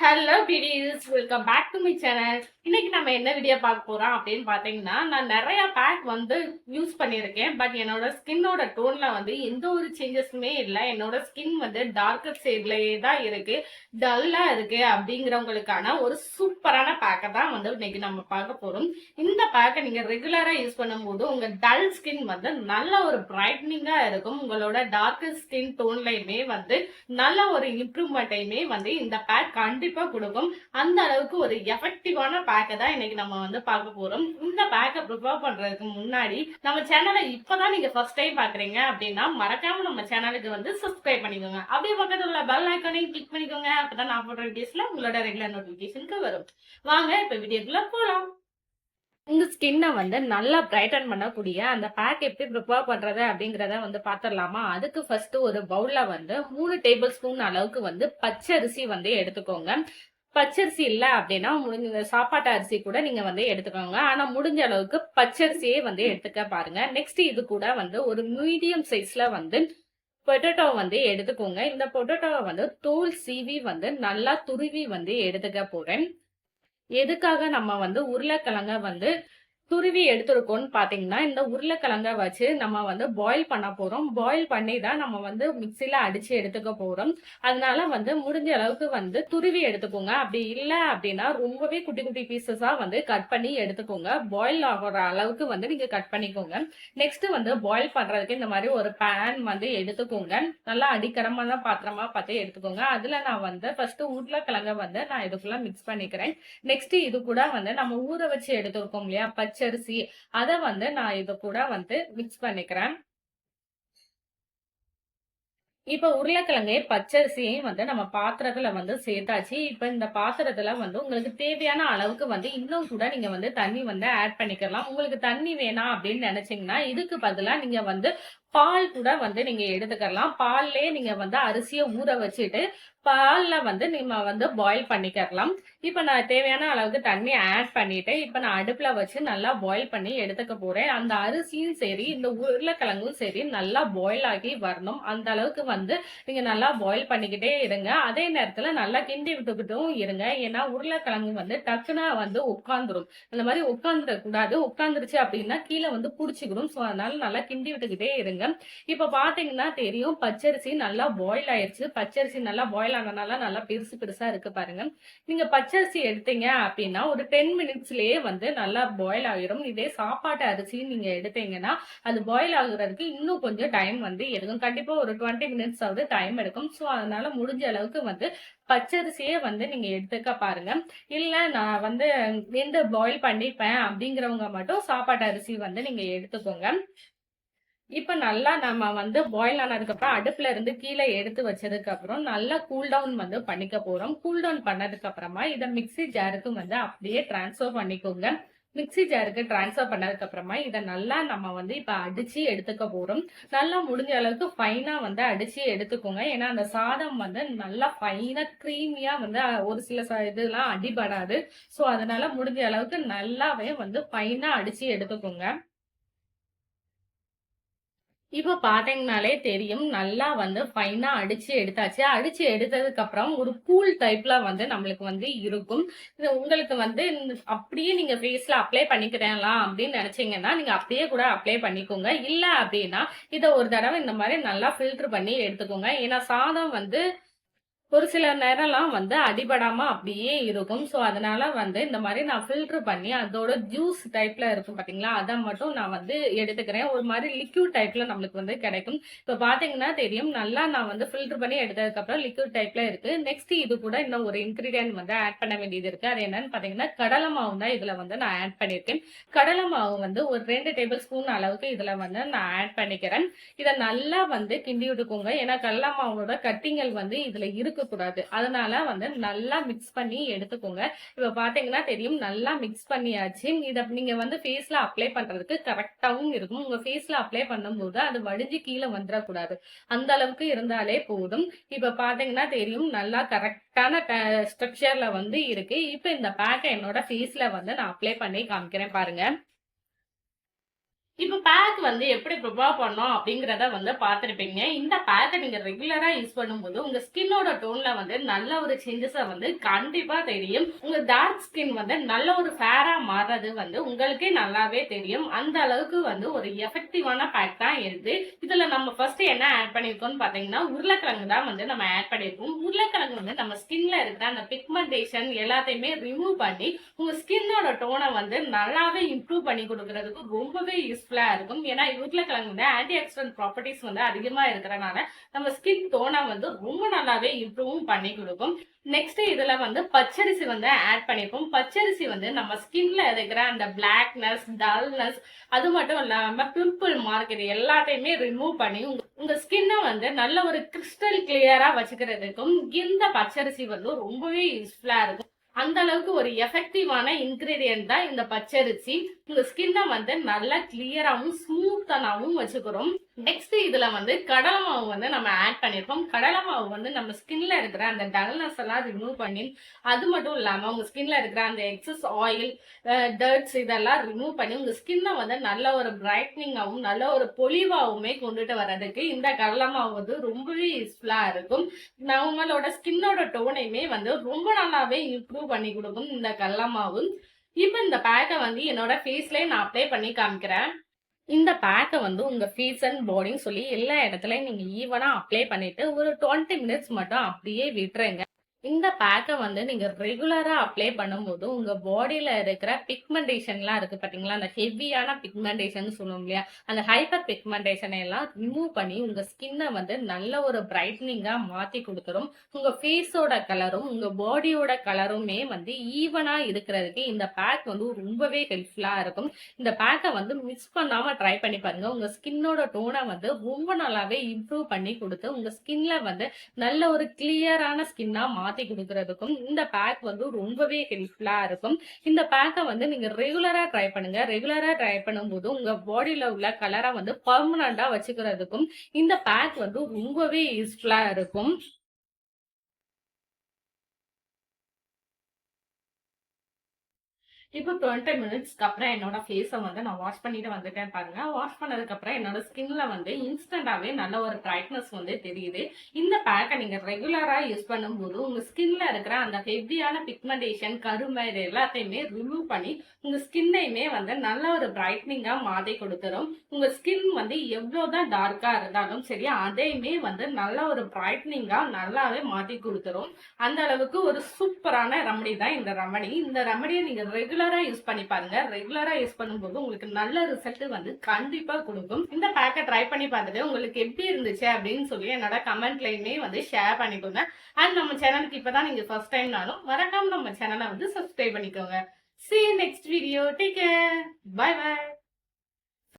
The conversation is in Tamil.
Hello பிடிஸ் welcome back to my channel இன்னைக்கு நம்ம என்ன வீடியோ பார்க்க போறோம் அப்படின்னு பார்த்தீங்கன்னா நான் நிறைய பேக் வந்து யூஸ் பண்ணியிருக்கேன். பட் என்னோட ஸ்கின்னோட டோன்ல வந்து எந்த ஒரு சேஞ்சஸுமே இல்லை. என்னோட ஸ்கின் வந்து டார்க்கர் ஷேட்லயே தான் இருக்கு. டல்லா இருக்கு அப்படிங்கிறவங்களுக்கான ஒரு சூப்பரான பேக்கை தான் வந்து இன்னைக்கு நம்ம பார்க்க போறோம். இந்த பேக்கை நீங்க ரெகுலரா யூஸ் பண்ணும்போது உங்க டல் ஸ்கின் வந்து நல்ல ஒரு பிரைட்னிங்கா இருக்கும். உங்களோட டார்க்கர் ஸ்கின் டோன்லயுமே வந்து நல்ல ஒரு இம்ப்ரூவ்மெண்ட்டையுமே வந்து இந்த பேக் கண்டு கண்டிப்பா கொடுக்கும். அந்த அளவுக்கு ஒரு எஃபெக்டிவான பேக்கை தான் இன்னைக்கு நம்ம வந்து பார்க்க போறோம். இந்த பேக்கை ப்ரிப்பேர் பண்றதுக்கு முன்னாடி நம்ம சேனலை இப்பதான் நீங்க ஃபர்ஸ்ட் டைம் பாக்குறீங்க அப்படின்னா மறக்காம நம்ம சேனலுக்கு வந்து சப்ஸ்கிரைப் பண்ணிக்கோங்க. அப்படியே பக்கத்துல உள்ள பெல் ஐக்கானையும் கிளிக் பண்ணிக்கோங்க. அப்பதான் நான் போடுற வீடியோஸ்ல உங்களோட ரெகுலர் நோட்டிபிகேஷனுக்கு வரும். வாங்க இப்ப வீடியோக்குள்ள போலாம். உங்க ஸ்கின்னை வந்து நல்லா பிரைட்டன் பண்ணக்கூடிய அந்த பேக் எப்படி ப்ரிப்பேர் பண்றது அப்படிங்கிறத வந்து பாத்திரலாமா? அதுக்கு ஃபர்ஸ்ட் ஒரு பவுல்ல வந்து மூணு டேபிள் ஸ்பூன் அளவுக்கு வந்து பச்சரிசி வந்து எடுத்துக்கோங்க. பச்சரிசி இல்ல அப்படின்னா முடிஞ்ச சாப்பாட்டு அரிசி கூட நீங்க வந்து எடுத்துக்கோங்க. ஆனா முடிஞ்ச அளவுக்கு பச்சரிசியே வந்து எடுத்துக்க பாருங்க. நெக்ஸ்ட் இது கூட வந்து ஒரு மீடியம் சைஸ்ல வந்து பொட்டேட்டோ வந்து எடுத்துக்கோங்க. இந்த பொட்டேட்டோவை வந்து தோல் சீவி வந்து நல்லா துருவி வந்து எடுத்துக்க போறேன். எதுக்காக நம்ம வந்து உருளைக்கிழங்க வந்து துருவி எடுத்துருக்கோம்னு பார்த்தீங்கன்னா இந்த உருளைக்கிழங்க வச்சு நம்ம வந்து பாயில் பண்ண போகிறோம் பாயில் பண்ணி தான் நம்ம வந்து மிக்சியில் அடித்து எடுத்துக்க போகிறோம் அதனால வந்து முடிஞ்ச அளவுக்கு வந்து துருவி எடுத்துக்கோங்க. அப்படி இல்லை அப்படின்னா ரொம்பவே குட்டி குட்டி பீசஸாக வந்து கட் பண்ணி எடுத்துக்கோங்க. பாயில் ஆகிற அளவுக்கு வந்து நீங்கள் கட் பண்ணிக்கோங்க. நெக்ஸ்ட் வந்து பாயில் பண்ணுறதுக்கு இந்த மாதிரி ஒரு பேன் வந்து எடுத்துக்கோங்க. நல்லா அடிக்கடமான பாத்திரமா பார்த்து எடுத்துக்கோங்க. அதில் நான் வந்து ஃபஸ்ட்டு உருளைக்கிழங்க வந்து நான் இதுக்குள்ளே மிக்ஸ் பண்ணிக்கிறேன். நெக்ஸ்ட் இது கூட வந்து நம்ம ஊற வச்சு எடுத்துருக்கோம் இல்லையா? பச்சை பச்சரிசி அதை வந்து நான் இது கூட வந்து மிக்ஸ் பண்ணிக்கிறேன். இப்ப உருளைக்கிழங்கையும் பச்சரிசியையும் வந்து நம்ம பாத்திரத்துல வந்து சேர்த்தாச்சு. இப்ப இந்த பாத்திரத்துல வந்து உங்களுக்கு தேவையான அளவுக்கு வந்து இன்னும் கூட நீங்க வந்து தண்ணி வந்து ஆட் பண்ணிக்கலாம். உங்களுக்கு தண்ணி வேணாம் அப்படின்னு நினைச்சீங்கன்னா இதுக்கு பதிலா நீங்க வந்து பால் கூட வந்து நீங்க எடுத்துக்கலாம். பால்லே நீங்க வந்து அரிசியை ஊற வச்சுட்டு பாலில் வந்து நம்ம வந்து பாயில் பண்ணிக்கலாம் இப்போ நான் தேவையான அளவுக்கு தண்ணி ஆட் பண்ணிட்டேன். இப்போ நான் அடுப்பில் வச்சு நல்லா பாயில் பண்ணி எடுத்துக்க போகிறேன் அந்த அரிசியும் சரி இந்த உருளைக்கிழங்கும் சரி நல்லா பாயில் ஆகி வரணும். அந்த அளவுக்கு வந்து நீங்கள் நல்லா பாயில் பண்ணிக்கிட்டே இருங்க. அதே நேரத்தில் நல்லா கிண்டி விட்டுக்கிட்டும் இருங்க. ஏன்னா உருளைக்கிழங்கு வந்து டக்குனா வந்து உட்காந்துரும் அந்த மாதிரி உட்காந்துடக்கூடாது உட்காந்துருச்சு அப்படின்னா கீழே வந்து புடிச்சுக்கிடும். ஸோ அதனால நல்லா கிண்டி விட்டுக்கிட்டே இருங்க. இப்போ பார்த்தீங்கன்னா தெரியும் பச்சரிசி நல்லா பாயில் ஆயிடுச்சு பச்சரிசி நல்லா பாயில் ஆனனால நல்லா பெருசு பெருசா இருக்கு பாருங்க. நீங்க பச்சரிசி எடுத்தீங்க அப்படின்னா ஒரு டென் மினிட்ஸ்லயே வந்து நல்லா பாயில் ஆகிரும் இதே சாப்பாட்டு அரிசி நீங்க எடுத்தீங்கன்னா அது பாயில் ஆகுறதுக்கு இன்னும் கொஞ்சம் டைம் வந்து எடுக்கும். கண்டிப்பா ஒரு டுவெண்ட்டி மினிட்ஸ் ஆகுது டைம் எடுக்கும். ஸோ அதனால முடிஞ்ச அளவுக்கு வந்து பச்சரிசியே வந்து நீங்க எடுத்துக்க பாருங்க. இல்ல நான் வந்து எந்த பாயில் பண்ணிப்பேன் அப்படிங்கிறவங்க மட்டும் சாப்பாட்டு அரிசி வந்து நீங்க எடுத்துக்கோங்க. இப்ப நல்லா நம்ம வந்து பாயில் ஆனதுக்கு அப்புறம் அடுப்புல இருந்து கீழே எடுத்து வச்சதுக்கு அப்புறம் நல்லா கூல் டவுன் வந்து பண்ணிக்க போறோம். கூல்டவுன் பண்ணதுக்கப்புறமா பண்ணதுக்கு அப்புறமா இதை மிக்ஸி ஜாருக்கு வந்து அப்படியே டிரான்ஸ்ஃபர் பண்ணிக்கோங்க. மிக்ஸி ஜாருக்கு டிரான்ஸ்ஃபர் பண்ணதுக்கு அப்புறமா இதை நல்லா நம்ம வந்து இப்ப அடிச்சு எடுத்துக்க போறோம். நல்லா முடிஞ்ச அளவுக்கு ஃபைனா வந்து அடிச்சு எடுத்துக்கோங்க. ஏன்னா அந்த சாதம் வந்து நல்லா ஃபைனா க்ரீமியாக வந்து ஒரு சில இதெல்லாம் அடிபடாது. ஸோ அதனால முடிஞ்ச அளவுக்கு நல்லாவே வந்து ஃபைனா அடிச்சு எடுத்துக்கோங்க. இப்போ பாத்தீங்கனாலே தெரியும் நல்லா வந்து ஃபைனா அடிச்சு எடுத்தாச்சு. அடிச்சு எடுத்ததுக்கு அப்புறம் ஒரு கூல் டைப்ல வந்து நம்மளுக்கு வந்து இருக்கும். இது உங்களுக்கு வந்து இந்த- அப்படியே நீங்க ஃபேஸ்ல அப்ளை பண்ணிக்கிறேன்லாம் அப்படின்னு நினைச்சீங்கன்னா நீங்க அப்படியே கூட அப்ளை பண்ணிக்கோங்க. இல்ல அப்படின்னா இதை ஒரு தடவை இந்த மாதிரி நல்லா ஃபில்டர் பண்ணி எடுத்துக்கோங்க. ஏன்னா சாதம் வந்து ஒரு சில நேரம்லாம் வந்து அடிபடாம அப்படியே இருக்கும். ஸோ அதனால வந்து இந்த மாதிரி நான் ஃபில்டர் பண்ணி அதோட ஜூஸ் டைப்ல இருக்கும் பாத்தீங்களா? அதை மட்டும் நான் வந்து எடுத்துக்கிறேன். ஒரு மாதிரி லிக்யூட் டைப்ல நம்மளுக்கு வந்து கிடைக்கும். இப்போ பாத்தீங்கன்னா தெரியும். நல்லா நான் வந்து ஃபில்டர் பண்ணி எடுத்ததுக்கு அப்புறம் லிக்யூட் டைப்ல இருக்கு. நெக்ஸ்ட் இது கூட இன்னும் ஒரு இன்கிரீடியன்ட் வந்து ஆட் பண்ண வேண்டியது இருக்கு. அது என்னன்னு பாத்தீங்கன்னா கடலை மாவு தான் இதுல வந்து நான் ஆட் பண்ணியிருக்கேன். கடலை மாவு வந்து ஒரு ரெண்டு டேபிள் ஸ்பூன் அளவுக்கு இதுல வந்து நான் ஆட் பண்ணிக்கிறேன். இதை நல்லா வந்து கிண்டி விட்டுக்கோங்க. ஏன்னா கடலை மாவோட கட்டிங்கள் வந்து இதுல இருக்கக்கூடாது. அதனால வந்து நல்லா மிக்ஸ் பண்ணி எடுத்துக்கோங்க. இப்ப பாத்தீங்கன்னா தெரியும் நல்லா மிக்ஸ் பண்ணியாச்சு. இதை நீங்க வந்து ஃபேஸ்ல அப்ளை பண்றதுக்கு கரெக்டாகவும் இருக்கும். உங்க ஃபேஸ்ல அப்ளை பண்ணும்போது அது வடிஞ்சு கீழே வந்துடக்கூடாது. அந்த அளவுக்கு இருந்தாலே போதும். இப்ப பாத்தீங்கன்னா தெரியும் நல்லா கரெக்டான ஸ்ட்ரக்சர்ல வந்து இருக்கு. இப்ப இந்த பேக்கை என்னோட ஃபேஸ்ல வந்து நான் அப்ளை பண்ணி காமிக்கிறேன் பாருங்க. இப்போ பேக் வந்து எப்படி ப்ரிப்பேர் பண்ணோம் அப்படிங்கிறத வந்து பார்த்துருப்பீங்க. இந்த பேக்கை நீங்கள் ரெகுலராக யூஸ் பண்ணும்போது உங்கள் ஸ்கின்னோட டோனில் வந்து நல்ல ஒரு சேஞ்சஸை வந்து கண்டிப்பாக தெரியும். உங்கள் டார்க் ஸ்கின் வந்து நல்ல ஒரு ஃபேராக மாறுறது வந்து உங்களுக்கே நல்லாவே தெரியும். அந்த அளவுக்கு வந்து ஒரு எஃபெக்டிவான பேக் தான் இருக்கு இதில் நம்ம ஃபர்ஸ்ட் என்ன ஆட் பண்ணியிருக்கோம்னு பார்த்தீங்கன்னா உருளைக்கிழங்கு தான் வந்து நம்ம ஆட் பண்ணியிருக்கோம் உருளைக்கிழங்கு வந்து நம்ம ஸ்கின்ல இருக்கிற அந்த பிக்மெண்டேஷன் எல்லாத்தையுமே ரிமூவ் பண்ணி உங்கள் ஸ்கின்னோட டோனை வந்து நல்லாவே இம்ப்ரூவ் பண்ணி கொடுக்கறதுக்கு ரொம்பவே யூஸ் யூஸ்ஃபுல்லாக இருக்கும். ஏன்னா உருளைக்கிழங்கு வந்து ஆன்டி ஆக்சிடென்ட் ப்ராப்பர்ட்டிஸ் வந்து அதிகமாக இருக்கிறனால நம்ம ஸ்கின் டோனை வந்து ரொம்ப நல்லாவே இம்ப்ரூவும் பண்ணி கொடுக்கும். நெக்ஸ்ட் இதுல வந்து பச்சரிசி வந்து ஆட் பண்ணிப்போம். பச்சரிசி வந்து நம்ம ஸ்கின்ல இருக்கிற அந்த பிளாக்னஸ் டல்னஸ் அது மட்டும் இல்லாம பிம்பிள் மார்க் இது எல்லாத்தையுமே ரிமூவ் பண்ணி உங்க ஸ்கின்னை வந்து நல்ல ஒரு கிறிஸ்டல் கிளியரா வச்சுக்கிறதுக்கும் இந்த பச்சரிசி வந்து ரொம்பவே யூஸ்ஃபுல்லா இருக்கும். அந்த அளவுக்கு ஒரு எஃபெக்டிவான இன்கிரீடியன்ட் தான் இந்த பச்சரிசி. உங்க ஸ்கின்னை வந்து நல்லா கிளியராகவும் ஸ்மூத்தனாகவும் வச்சுக்கிறோம். நெக்ஸ்ட் இதுல வந்து கடலை மாவு வந்து நம்ம ஆட் பண்ணிருப்போம் கடலை மாவு வந்து நம்ம ஸ்கின்ல இருக்கிற அந்த டல்னஸ் எல்லாம் ரிமூவ் பண்ணி அது மட்டும் இல்லாம உங்க ஸ்கின்ல இருக்கிற அந்த எக்ஸஸ் ஆயில் டர்ட்ஸ் இதெல்லாம் ரிமூவ் பண்ணி உங்க ஸ்கின்னை வந்து நல்ல ஒரு பிரைட்னிங்காகவும் நல்ல ஒரு பொலிவாகவுமே கொண்டுட்டு வர்றதுக்கு இந்த கடலை மாவு வந்து ரொம்பவே யூஸ்ஃபுல்லா இருக்கும். நம்மளோட ஸ்கின்னோட டோனையுமே வந்து ரொம்ப நல்லாவே இம்ப்ரூவ் பண்ணி கொடுக்கும் இந்த கல்லமாவும் இப்போ இந்த பேக்கை வந்து என்னோட ஃபேஸ்லேயே நான் அப்ளை பண்ணி காமிக்கிறேன். இந்த பேக்கை வந்து உங்க ஃபேஸ் அண்ட் பாடின்னு சொல்லி எல்லா இடத்துலயும் நீங்க ஈவனாக அப்ளை பண்ணிட்டு ஒரு டுவெண்ட்டி மினிட்ஸ் மட்டும் அப்படியே விட்டுருங்க. இந்த பேக்கை வந்து நீங்க ரெகுலரா அப்ளை பண்ணும்போது உங்க பாடியில இருக்கிற பிக்மெண்டேஷன்லாம் இருக்கு பாத்தீங்களா? அந்த ஹெவியான பிக்மெண்டேஷன் சொல்லுவோம் இல்லையா? அந்த ஹைப்பர் பிக்மெண்டேஷனை எல்லாம் ரிமூவ் பண்ணி உங்க ஸ்கின்னை வந்து நல்ல ஒரு பிரைட்னிங்கா மாத்தி கொடுத்துரும். உங்க ஃபேஸோட கலரும் உங்க பாடியோட கலருமே வந்து ஈவனா இருக்கிறதுக்கு இந்த பேக் வந்து ரொம்பவே ஹெல்ப்ஃபுல்லா இருக்கும். இந்த பேக்கை வந்து மிஸ் பண்ணாம ட்ரை பண்ணி பாருங்க. உங்க ஸ்கின்னோட டோனை வந்து ரொம்ப நல்லாவே இம்ப்ரூவ் பண்ணி கொடுத்து உங்க ஸ்கின்ல வந்து நல்ல ஒரு கிளியரான ஸ்கின்னா மாத்தி கொடுக்கறதுக்கும் இந்த பேக் வந்து ரொம்பவே ஹெல்ப்ஃபுல்லா இருக்கும். இந்த பேக்கை வந்து நீங்க ரெகுலரா ட்ரை பண்ணுங்க. ரெகுலரா ட்ரை பண்ணும்போது உங்க பாடியில உள்ள கலரை வந்து பர்மனண்டா வச்சுக்கிறதுக்கும் இந்த பேக் வந்து ரொம்பவே யூஸ்ஃபுல்லா இருக்கும். இப்போ டுவெண்ட்டி மினிட்ஸ்க்கு அப்புறம் என்னோட ஃபேஸை வந்து நான் வாஷ் பண்ணிட்டு வந்துட்டேன் பாருங்க. வாஷ் பண்ணதுக்கப்புறம் என்னோட ஸ்கின்ல வந்து இன்ஸ்டண்டாகவே நல்ல ஒரு பிரைட்னஸ் வந்து தெரியுது. இந்த பேக்கை நீங்கள் ரெகுலராக யூஸ் பண்ணும்போது உங்கள் ஸ்கின்ல இருக்கிற அந்த ஹெவியான பிக்மெண்டேஷன் கருமை இது எல்லாத்தையுமே ரிமூவ் பண்ணி உங்கள் ஸ்கின்னையுமே வந்து நல்ல ஒரு பிரைட்னிங்காக மாற்றி கொடுத்துரும். உங்கள் ஸ்கின் வந்து எவ்வளோ தான் டார்க்காக இருந்தாலும் சரி அதையுமே வந்து நல்ல ஒரு பிரைட்னிங்காக நல்லாவே மாற்றி கொடுத்துரும். அந்த அளவுக்கு ஒரு சூப்பரான ரெமடி தான் இந்த ரெமடி இந்த ரெமடியை ரெகுலர் ரெகுலரா யூஸ் பண்ணி பாருங்க. ரெகுலரா யூஸ் பண்ணும்போது உங்களுக்கு நல்ல ரிசல்ட் வந்து கண்டிப்பா கொடுக்கும். இந்த பேக்கை ட்ரை பண்ணி பார்த்துட்டு உங்களுக்கு எப்படி இருந்துச்சு அப்படின்னு சொல்லி என்னோட கமெண்ட்லயுமே வந்து ஷேர் பண்ணிக்கோங்க. அண்ட் நம்ம சேனலுக்கு இப்பதான் நீங்க ஃபர்ஸ்ட் டைம்னாலும் மறக்காம நம்ம சேனலை வந்து சப்ஸ்கிரைப் பண்ணிக்கோங்க. See you next video. Take care. Bye bye.